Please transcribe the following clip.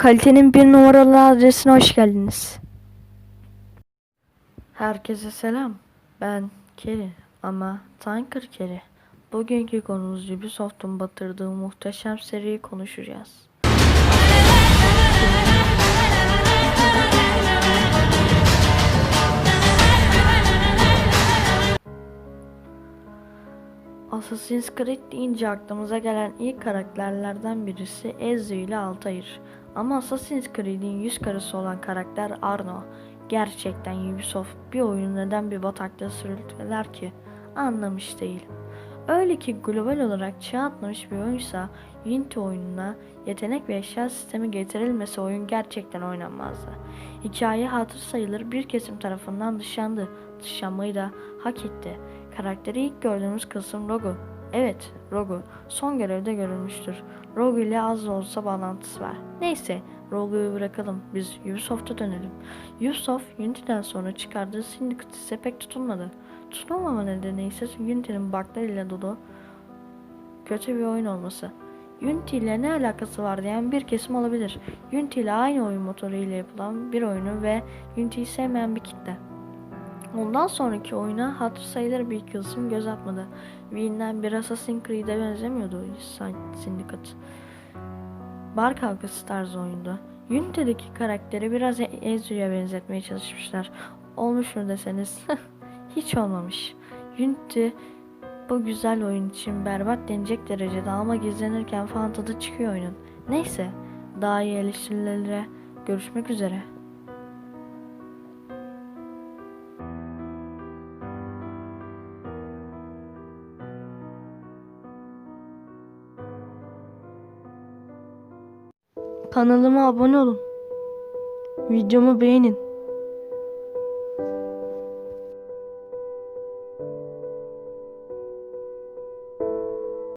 Kalitenin bir numaralı adresine hoş geldiniz. Herkese selam. Ben Keri ama Tanker Keri. Bugünkü konumuz Ubisoft'un batırdığı muhteşem seriyi konuşacağız. Assassin's Creed deyince aklımıza gelen ilk karakterlerden birisi Ezio ile Altair. Ama Assassin's Creed'in yüz karısı olan karakter Arno. Gerçekten Ubisoft bir oyunu neden bir bataklığa sürüklediler ki anlamış değil. Öyle ki global olarak çağ atlamış bir oyunsa Unity oyununa yetenek ve eşya sistemi getirilmese oyun gerçekten oynanmazdı. Hikaye hatır sayılır bir kesim tarafından dışlandı. Dışlanmayı da hak etti. Karakteri ilk gördüğümüz kısım Rogu. Evet, Rogu. Son görevde görülmüştür. Rogu ile az da olsa bağlantısı var. Neyse, Rogu'yu bırakalım. Biz Ubisoft'a dönelim. Ubisoft, Unity'den sonra çıkardığı Syndicate ise pek tutulmadı. Tutulmama nedeni ise Unity'nin buglarıyla dolu kötü bir oyun olması. Unity ile ne alakası var diyen bir kesim olabilir. Unity ile aynı oyun motoru ile yapılan bir oyunu ve Unity'yi sevmeyen bir kitle. Ondan sonraki oyuna hatır sayılır bir kısım göz atmadı. Bilinen bir Assassin's Creed'e benzemiyordu Syndicate. Bar kavgası tarzı oyundu. Unity'deki karakteri biraz Ezio'ya benzetmeye çalışmışlar. Olmuş mu deseniz hiç olmamış. Unity bu güzel oyun için berbat denecek derecede ama gizlenirken falan tadı çıkıyor oyunun. Neyse daha iyi eleştirilere görüşmek üzere. Kanalıma abone olun. Videomu beğenin.